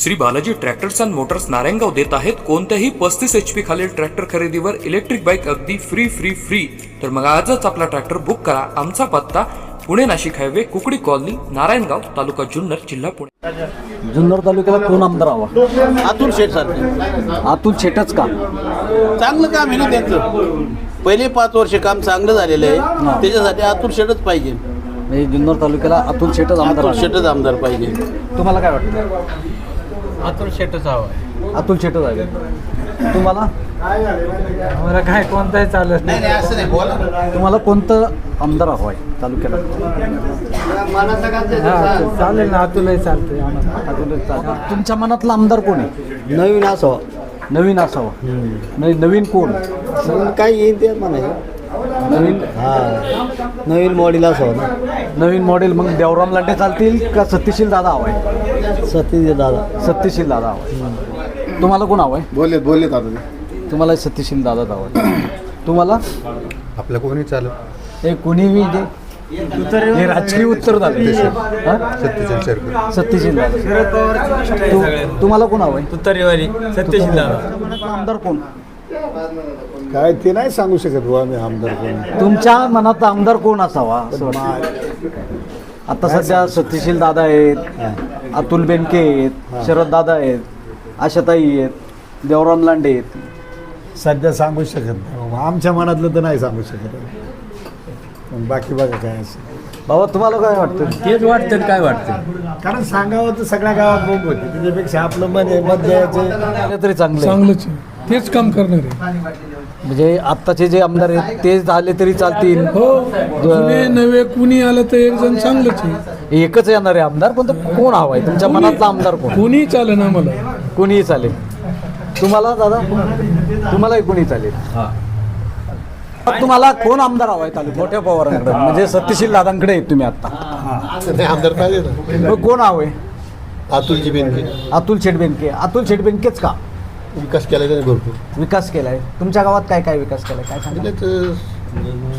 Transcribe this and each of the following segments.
Shri Balaji tractors and motors Narayangaon देत आहेत कोणत्याही पस्तीस एच पी खालील ट्रॅक्टर खरेदीवर इलेक्ट्रिक बाईक अगदी फ्री फ्री फ्री तर मग आजच आपला ट्रॅक्टर बुक करा. आमचा पत्ता पुणे नाशिक हायवे कुकडी कॉलनी नारायणगाव तालुका जुन्नर जिल्हा पुणे. जुन्नर तालुक्याला कोण आमदार हवा? अतुल शेठ सारखे. अतुल शेटच का? चांगलं काम आहे ना त्यांचं. पहिले पाच वर्ष काम चांगलं झालेलं आहे. त्याच्यासाठी अतुल शेठच पाहिजे. म्हणजे जुन्नर तालुक्याला अतुल शेटच आमदार अतुल हवा. शेठच आमदार पाहिजे. तुम्हाला काय वाटतं? अतुल शेटच हवा अतुल शेटच आहे. तुम्हाला? मला काय कोणताही चालत नाही. नाही असं नाही. बोला तुम्हाला कोणतं आमदार हवं आहे तालुक्याला हा, चालेल ना अतुलही चालतंय आम्हाला. अतुलच चालेल. तुमच्या मनातला आमदार कोण आहे? नवीन असावं. नवीन असावं. म्हणजे नवीन कोण? नवीन काय येईल ते म्हणायचं. नवीन हा. नवीन मॉडेल असावं ना नवीन मॉडेल मग देवराम लांडे चालतील का सत्यशील दादा हवाय? सतीश दादा. सत्यशील दादा हवाय. तुम्हाला कोण हवाय? बोलले बोलले आता ते. तुम्हाला सत्यशील दादा हवाय. तुम्हाला? आपलं कोणी चालू हे कोणी मी जे? हे राजकीय उत्तर झालं हा? सत्यशील शेरकर. सत्यशील दादा. तू- तुम्हाला कोण हवंय? तुतारीवारी सत्यशील दादा. आमदार कोण? काय ते नाही सांगू शकत बुवा आम्ही आमदार कोण. तुमच्या मनात आमदार कोण असावा असं वाटतं? आता सध्या सत्यशील दादा आहेत अतुल बेनके आहेत शरद दादा आहेत आशाताई आहेत देवराम लांडे आहेत. सध्या सांगू शकत नाही बाबा. आमच्या मनातलं तर नाही सांगू शकत. पण बाकी बघा काय असं बाबा तुम्हाला काय वाटतं? तेच वाटतं काय वाटतं? कारण सांगावं तर सगळ्या गावात बोंब होते. त्याच्यापेक्षा आपलं मन आहे मत द्यायचं झालं तरी चांगलं आहे. चांगलंच आहे. तेच काम करणार. आहे म्हणजे आत्ताचे जे आमदार आहेत ते झाले तरी चालतील. हो जुने नवे कुणी आलं तर एक जण चांगलंच आहे. एकच येणार आहे आमदार पण तो कोण हवा आहे? तुमच्या मनातला आमदार कोण? कोणी चालेल ना मला कोणीही चालेल. तुम्हाला दादा? तुम्हालाही कोणी चालेल. मग तुम्हाला कोण आमदार हवा आहे तालुक्यात? मोठ्या पवारांकडे. म्हणजे सत्यशील दादांकडे आहेत तुम्ही आता. नाही आमदार पाहिजे ना. मग कोण हवंय अतुलजी बेनके. अतुल शेटबेनके अतुल शेटबेनकेच का? विकास केला त्याने भरपूर. विकास केलाय. तुमच्या गावात काय काय विकास केलाय? काय सांगा दिले तर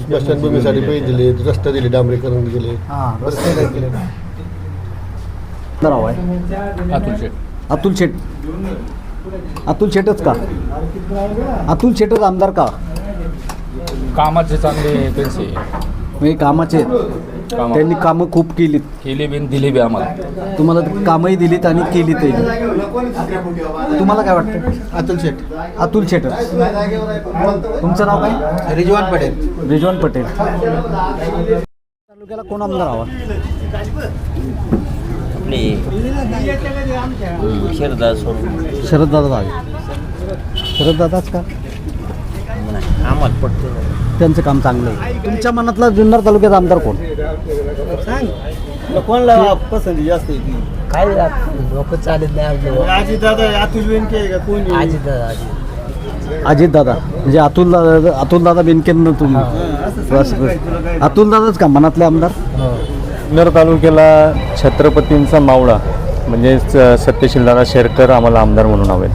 स्मशानभूमीसाठी पैसे दिले रस्ते दिले डांबरीकरण दिले हा रस्ते काय केले. आमदार हवा आहे अतुल शेट अतुल शेट अतुल शेटच का? अतुल शेटच आमदार का? कामाचे चांगले त्यांचे. म्हणजे कामाचे. आहेत. कामं. त्यांनी कामं खूप केलीत. केले बिन दिले बी आम्हाला. तुम्हाला ते कामही दिलीत आणि केलीतही तुम्हाला काय वाटतं? अतुल शेठ. अतुल शेटच तुमचं नाव काय? रिजवान पटेल. रिजवान पटेल. तालुक्याला कोण आमदार हवा? शरद दादा शरद दादाच का? त्यांचं काम चांगलं आहे. तुमच्या मनातला जुन्नर तालुक्यात आमदार कोण? कोणला पसंती जास्त येते काय लोक चालत नाही आजी दादा अतुल बेनके आहे का? कोण अजित दादा म्हणजे अतुल दादा अतुल दादा बेनकेंना तुम्ही? बस बस. अतुल दादाच का मनातले आमदार? जुन्नर तालुक्याला छत्रपतींचा मावळा म्हणजे सत्यशील दादा शेरकर आम्हाला आमदार म्हणून हवे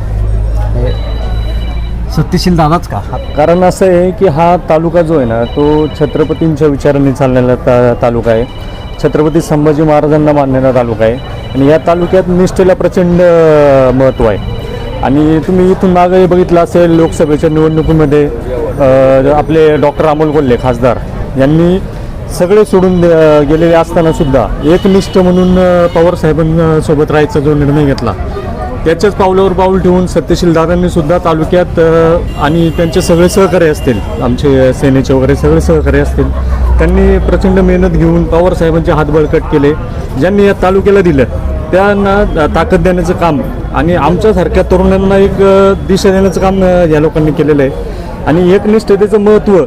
सत्यशील दादाच का? कारण असं आहे की हा तालुका जो आहे ना तो छत्रपतींच्या विचाराने चाललेला ता तालुका आहे. छत्रपती संभाजी महाराजांना मानणारा तालुका आहे. आणि या तालुक्यात निष्ठेला प्रचंड महत्त्व आहे. आणि तुम्ही इथून मागे बघितलं असेल लोकसभेच्या निवडणुकीमध्ये आपले डॉक्टर अमोल कोल्हे खासदार यांनी सगळे सोडून गेलेले असताना सुद्धा एकनिष्ठ म्हणून अ, पवारसाहेबांसोबत राहायचा जो निर्णय घेतला त्याच्याच पावलावर पाऊल ठेवून सत्यशील दादांनी सुद्धा तालुक्यात आणि त्यांचे सगळे सहकारी असतील आमचे सेनेचे वगैरे सगळे सहकारी असतील त्यांनी प्रचंड मेहनत घेऊन पवारसाहेबांचे हात बळकट केले ज्यांनी या तालुक्याला दिलं त्यांना ताकद देण्याचं काम आणि आमच्यासारख्या तरुणांना एक दिशा देण्याचं काम या लोकांनी केलेलं आहे. आणि एकनिष्ठतेचं महत्त्व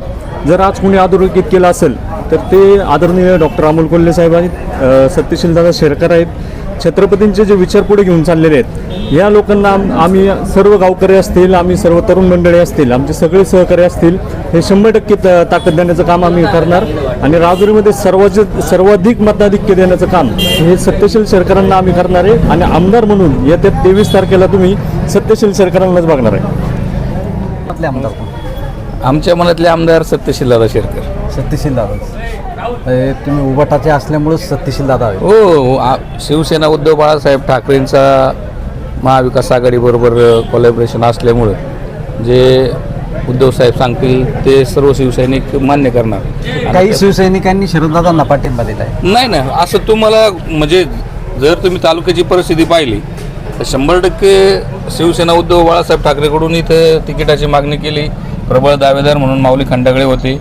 जर आज कोणी अधोरेखित केलं असेल तर ते आदरणीय डॉक्टर अमोल कोल्हे साहेब आहेत सत्यशील दादा शेरकर आहेत. छत्रपतींचे जे विचार पुढे घेऊन चाललेले आहेत या लोकांना आम्ही सर्व गावकरी असतील आम्ही सर्व तरुण मंडळी असतील आमचे सगळे सहकारी असतील हे शंभर टक्के त- ताकद देण्याचं काम आम्ही करणार. आणि राजुरीमध्ये सर्वात सर्वाधिक मताधिक्य देण्याचं काम हे सत्यशील सरकारांना आम्ही करणार आहे. आणि आमदार म्हणून येत्या तेवीस तारखेला तुम्ही सत्यशील सरकारांनाच बघणार आहे. आमच्या मनातले आमदार सत्यशील दादा शेरकर. सत्यशील दादा. तुम्ही उबाटाचे असल्यामुळे सत्यशील दादा हवे हो आ- शिवसेना उद्धव बाळासाहेब ठाकरेंचा महाविकास आघाडीबरोबर कोलॅबरेशन असल्यामुळं जे उद्धव साहेब सांगतील ते सर्व शिवसैनिक मान्य करणार. आणि काही शिवसैनिकांनी शरददादांना पाठिंबा दिला आहे नाही नाही असं तुम्हाला म्हणजे जर तुम्ही तालुक्याची परिस्थिती पाहिली तर शंभर टक्के शिवसेना उद्धव बाळासाहेब ठाकरेकडून इथं तिकिटाची मागणी केली. प्रबळ दावेदार म्हणून माऊली खंडागळे होते.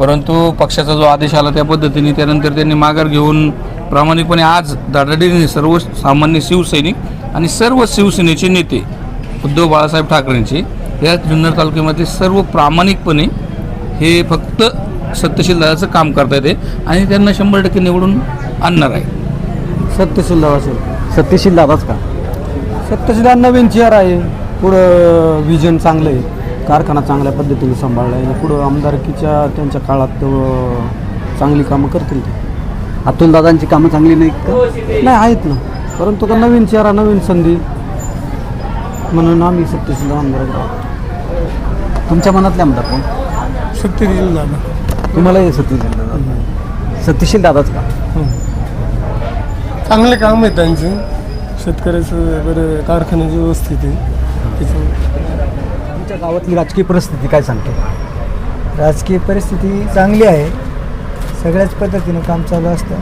परंतु पक्षाचा जो आदेश आला त्या पद्धतीने त्यानंतर त्यांनी माघार घेऊन प्रामाणिकपणे आज दादाडीने सर्व सामान्य शिवसैनिक आणि सर्व शिवसेनेचे नेते उद्धव बाळासाहेब ठाकरेंचे या जुन्नर तालुक्यामध्ये सर्व प्रामाणिकपणे हे फक्त सत्यशील दादाचं काम करता येते आणि त्यांना शंभर टक्के निवडून आणणार आहे सत्यशील दादा असेल सत्यशील दादाच का? सत्यशील नवीन चेअर आहे. पुढं विजन चांगलं आहे. कारखाना चांगल्या पद्धतीने सांभाळला. आहे पुढं आमदारकीच्या त्यांच्या काळात चांगली कामं करतील ते. अतुल दादांची कामं चांगली नाहीत का? नाही आहेत ना. परंतु का नवीन चेहरा नवीन संधी म्हणून आम्ही सत्यशील आमदार तुमच्या मनातले आमदार कोण? सत्यशील दादा. तुम्हाला हे सत्यशील दादा सत्यशील दादाच का? चांगले काम आहे त्यांचे. शेतकऱ्याचं बरं कारखान्याची व्यवस्थित आहे. त्याच्यामुळे तुमच्या गावातली राजकीय परिस्थिती काय सांगते? राजकीय परिस्थिती चांगली आहे. सगळ्याच पद्धतीने काम चालू असतं.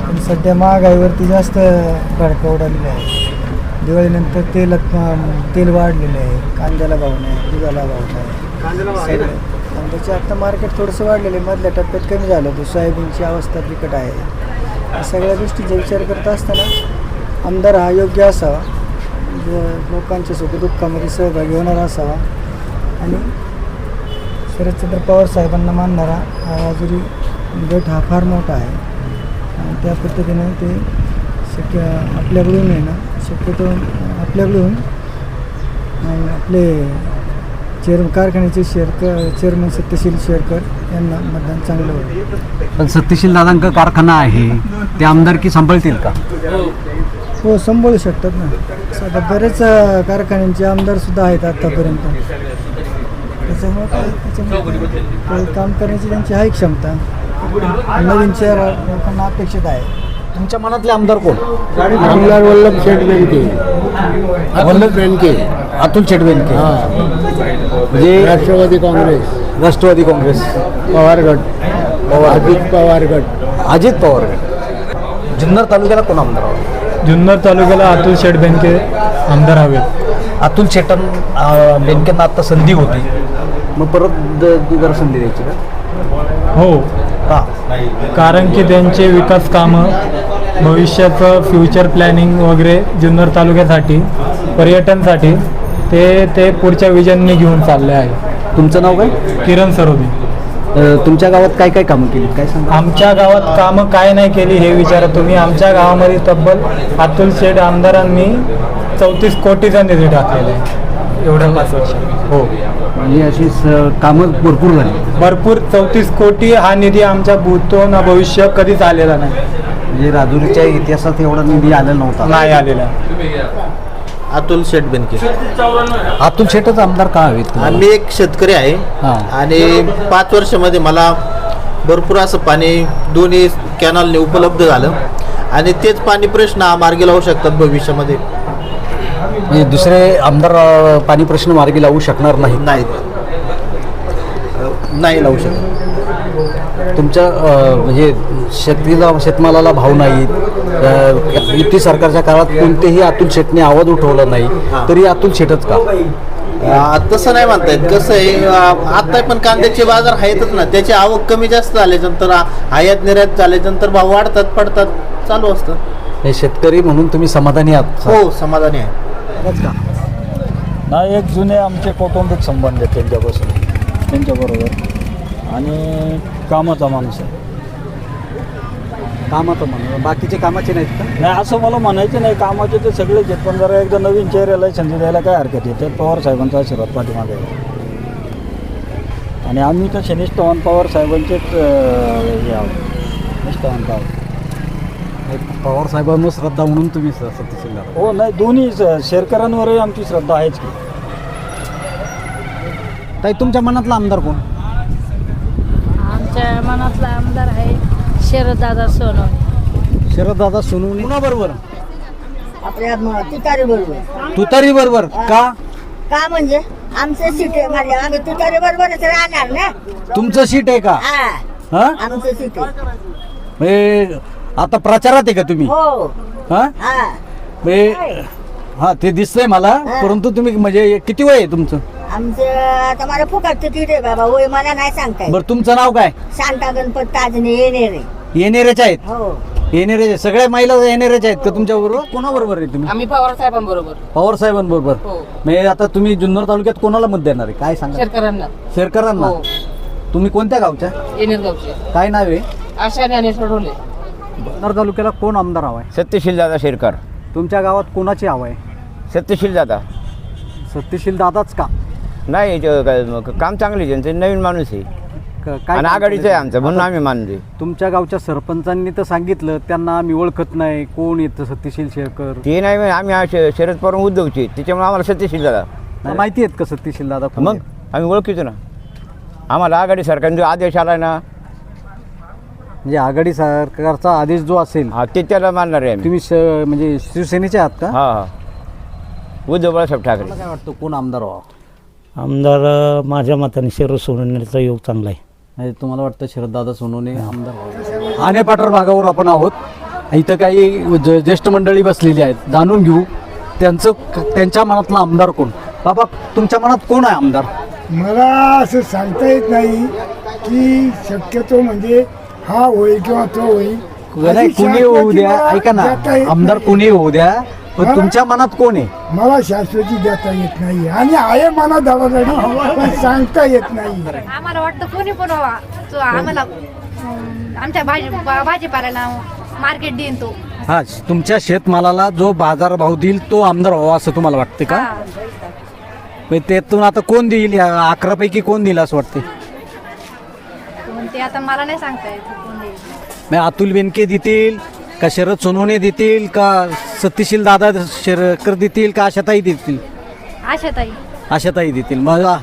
पण सध्या महागाईवरती जास्त भडका उडालेला आहे. दिवाळीनंतर तेल तेल वाढलेलं आहे. कांद्याला भाव नाही दुधाला भाव नाही. कांद्याचे आता मार्केट थोडंसं वाढलेलं आहे. मधल्या टप्प्यात कमी झालं होतं. सोयाबीनची अवस्था बिकट आहे. या सगळ्या गोष्टींचा विचार करत असताना आमदार हा योग्य असावा. लोकांच्या सुखदुःखामध्ये सहभागी होणारा असावा. आणि शरदचंद्र पवार साहेबांना मानणारा हा जरी गट हा फार मोठा आहे. आणि त्या पद्धतीनं ते शक्य आपल्याकडून आहे ना शक्यतो आपल्याकडून आपले चेअर कारखान्याचे शेअर चेअरमन सत्यशील शेअरकर यांना मतदान चांगलं होईल. पण सत्यशील दादांका कारखाना आहे ते आमदारकी सांभाळतील का? हो सांभाळू शकतात ना. आता बरेच कारखान्यांचे आमदारसुद्धा आहेत आत्तापर्यंत त्याच्यामुळे काय त्याच्यामुळे काही काम करण्याची त्यांची आहे क्षमता. नवीन चेहरा लोकांना अपेक्षित आहे. तुमच्या मनातले आमदार कोण? आमदार वल्लभ शेठ बेनके. वल्लभ बेनके. अतुल चेटवेनके म्हणजे राष्ट्रवादी काँग्रेस. राष्ट्रवादी काँग्रेस. पवार. गट अजित पवार गट अजित पवार जुन्नर तालुक्याला कोण आमदार हवा? जुन्नर तालुक्याला अतुल शेठ बेनके आमदार हवेत अतुल चेतन बेनकेंना आता संधी होती. मग परत द- दुबार संधी द्यायची का? हो. का? कारण की त्यांचे विकास कामं भविष्याचं फ्युचर प्लॅनिंग वगैरे जुन्नर तालुक्यासाठी पर्यटनसाठी ते ते पुढच्या विजनने घेऊन चालले आहे. तुमचं नाव काय? किरण सरोदे. तुमच्या गावात काय काय कामं केली? काय सांगा? आमच्या गावात कामं काय नाही केली हे विचारा तुम्ही. आमच्या गावामध्ये तब्बल अतुल शेठ आमदारांनी चौतीस कोटीचा निधी टाकलेला आहे. पाच वर्ष. हो. म्हणजे अशी स- कामं भरपूर झाली. भरपूर चौतीस कोटी हा निधी आमच्या भूतो ना भविष्य कधीच आलेला नाही. म्हणजे राजुरीच्या इतिहासात एवढा निधी आलेला नव्हता. नाही आलेला. अतुल शेठ बेनके. अतुल शेठच आमदार का हवेत? आम्ही एक शेतकरी आहे. हां. आणि पाच वर्षामध्ये मला भरपूर असं पाणी दोन्ही कॅनलने उपलब्ध झालं. आणि तेच पाणी प्रश्न हा मार्गी लावू शकतात भविष्यामध्ये. म्हणजे दुसरे आमदार अ, पाणी प्रश्न मार्गी लावू शकणार नाही नाहीत. अं, नाही लावू शकत. तुमच्या म्हणजे शेतीला शेतमालाला भाव नाही युती सरकारच्या काळात कोणतेही अतुल शेटने आवाज उठवला नाही तरी अतुल शेटच का? तसं नाही म्हणता येत कसं आहे आता पण कांद्याचे बाजार आहेतच ना. त्याची आवक कमी जास्त झाल्याच्यानंतर आयात निर्यात झाल्याच्यानंतर भाव वाढतात पडतात चालू असतं. हे शेतकरी म्हणून तुम्ही समाधानी आहात हो समाधानी आहे. नाही एक जुने आमचे कौटुंबिक संबंध आहेत त्यांच्यापासून. त्यांच्याबरोबर. आणि कामाचा माणूस आहे. कामाचं म्हणून बाकीचे कामाचे नाहीत का? नाही असं मला म्हणायचं नाही. कामाचे ते सगळेच आहेत. पण जरा एकदा नवीन चेहऱ्याला संधी द्यायला काय हरकत त्यात पवार साहेबांचा आशीर्वाद पाठीमागे आहे. आणि आम्ही तर निष्ठावान पवार साहेबांचेच अं, हे आहोत. निष्ठावान पवार. पवार साहेबांवर श्रद्धा म्हणून तुम्ही स- सत्यशील. हो नाही दोन्ही स- शेरकरांवरही आमची श्रद्धा आहेच की. ताई तुमच्या मनातला आमदार कोण? मनातला आमदार आहे शरददादा सोनवणे. शरद दादा सोनवणे. बरोबर आपल्या तुतारी बरोबर तुतारी बरोबर का? का म्हणजे? आमचं सीट आहे म्हणजे आम्ही तुतारी बरोबरच राहणार ना? तुमचं सीट आहे का? हा. हा? आमचं सीट आहे. आता प्रचारात आहे का तुम्ही? हो. हा? हा. म्हणजे हा ते दिसतंय मला परंतु तुम्ही म्हणजे किती वय आहे तुमचं? आमचं आता मला फुकट तिकीट आहे बाबा होय मला नाही सांगता येत. बरं तुमचं नाव काय? शांता गणपत ताजने येणे रे येणेरेच्या आहेत? हो. येणेरे सगळ्या महिला येणेरेच्या आहेत का तुमच्या बरोबर? कोणाबरोबर आहे तुम्ही? आम्ही पवार साहेबांबरोबर. पवार साहेबांबरोबर. हो. म्हणजे आता तुम्ही जुन्नर तालुक्यात कोणाला मत देणार आहे? काय सांगा शेतकऱ्यांना शेरकरांना? हो. तुम्ही कोणत्या गावच्या? येणेर गावचे. काय नाव आहे? आशा ज्ञानेश्वर ढोले. जुन्नर तालुक्याला कोण आमदार हवा आहे? सत्यशील दादा शेरकर. तुमच्या गावात कोणाची हवा आहे? सत्यशील दादा. सत्यशील दादाच का? नाही काम चांगले त्यांचे नवीन माणूस आहे. क- काय काम केलं? आमचं म्हणून आम्ही मानते तुमच्या गावच्या सरपंचांनी तर सांगितलं त्यांना आम्ही ओळखत नाही कोण येतं सत्यशील शेरकर ते नाही आम्ही शरद पवार उद्योगचे त्याच्यामुळे आम्हाला सत्यशील दादा. नाही, माहिती आहेत का सत्यशील दादा कोण मग आहेत? आम्ही ओळखीतो ना. आम्हाला आघाडी सरकारने जो आदेश आला ना म्हणजे आघाडी सरकारचा आदेश जो असेल हा ते त्याला मानणार आहे आम्ही. तुम्ही श- म्हणजे शिवसेनेचे आहात का? हा हा. उद्धव बाळासाहेब ठाकरे. काय वाटतं कोण आमदार व्हावा? आमदार माझ्या मताने शरद सोडण्याचा योग चांगला आहे. म्हणजे तुम्हाला वाटतं शरददादा सोनवणे आमदार? व्हावे आने पाटर भागावर आपण आहोत. इथं काही ज- ज्येष्ठ मंडळी बसलेली आहेत. जाणून घेऊ त्यांचं त्यांच्या मनातला आमदार कोण? बाबा तुमच्या मनात कोण आहे आमदार? मला असं सांगता येत नाही की शक्यतो म्हणजे हा होईल किंवा तो होईल. नाही अशी कुणी होऊ द्या. मला ऐका ना देता येत आमदार नाही. कुणी होऊ द्या? पण तुमच्या मनात कोण आहे? मला शाश्वती देता येत नाही आणि आहे मला दवाखाना पण सांगता येत नाही. आम्हाला वाटतं कोणी पण व्हावा. तो आम्हाला अं, आमच्या भाजी भा- भाजीपाल्याला मार्केट देईन तो. हा तुमच्या शेतमालाला जो बाजार भाव देईल तो आमदार व्हावा असं तुम्हाला वाटते का? हा. त्यातून आता कोण देईल? या अकरा पैकी कोण देईल असं वाटते पण ते आता मला नाही सांगता येत कोण देईल. अतुल बेनके देतील? का शरद सोनवणे देतील का सत्यशील दादा शेरकर देतील का आशाताई देतील? आशाताई. आशाताई देतील. मग आ-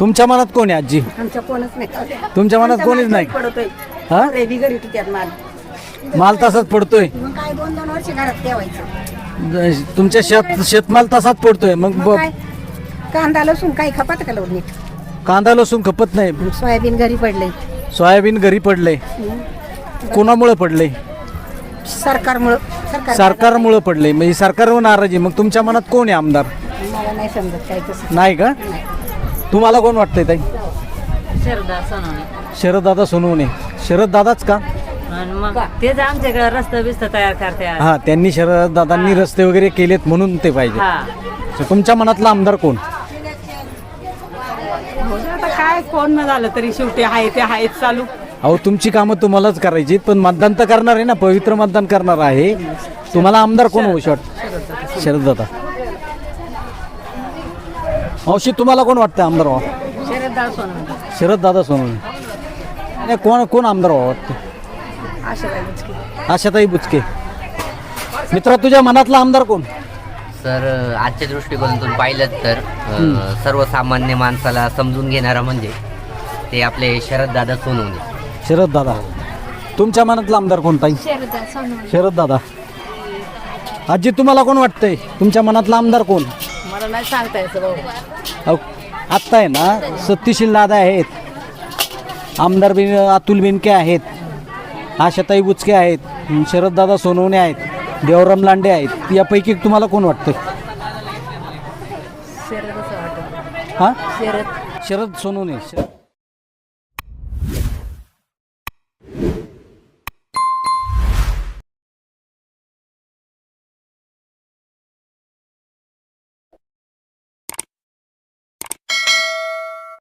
तुमच्या मनात कोण आहे आजी? आमच्या कोणच नाही. तुमच्या मनात कोणीच नाही. पडतोय. हा? बिगडी त्यात माल. माल तसाच पडतोय. मग काय दोन दोन वर्ष घरात ठेवायचं. ज- तुमच्या शेत शेतमाल तसाच पडतोय. मग ब- कांदा लसूण काही खपात का नीट कांदा लसूण खपत नाही. सोयाबीन घरी पडले सोयाबीन घरी पडले कोणामुळे पडले सरकारमुळं. सरकार सरकारमुळे पडले म्हणजे सरकारवर नाराजी. मग तुमच्या मनात कोण आहे आमदार? मला नाही समजत काय तसं. नाही का? तुम्हाला कोण वाटतंय ताई? शरदा सोनवणे. शरद दादा सोनवणे. शरद दादाच का? आणि मग तेच आमच्याकडे रस्ता बिस्ता तयार करते हा त्यांनी शरद दादांनी रस्ते वगैरे केलेत म्हणून ते पाहिजे. तर तुमच्या मनातला आमदार कोण? आता काय कोण न झालं तरी शेवटी आहे ते आहेच चालू. अहो तुमची कामं तुम्हालाच करायची पण मतदान तर करणार आहे ना पवित्र मतदान करणार आहे. तुम्हाला आमदार कोण होऊ शकत शरद दादा. मावशी तुम्हाला कोण वाटतं आमदार व्हावं? शरदा सोनवणे. शरद दादा सोनवणे. आणि कोण कोण आमदार व्हावं वाटतं? आशाताई बुचके. मित्रा तुझ्या मनातला आमदार कोण? सर आजच्या दृष्टिकोनातून पाहिलं तर सर्वसामान्य माणसाला समजून घेणारा म्हणजे ते आपले शरददादा सोनवणे. शरद दादा. तुमच्या मनातला आमदार कोणता शरदा दादा आजी तुम्हाला कोण वाटतंय? तुमच्या मनातला आमदार कोण? मला नाही सांगता आत्ता आहे ना सत्यशील दादा आहेत. आमदार बिन अतुल बेनके आहेत. आशाताई बुचके आहेत. शरद दादा सोनवणे आहेत. देवराम लांडे आहेत. यापैकी तुम्हाला कोण वाटतं. हां? शरद. शरद सोनवणे. शरद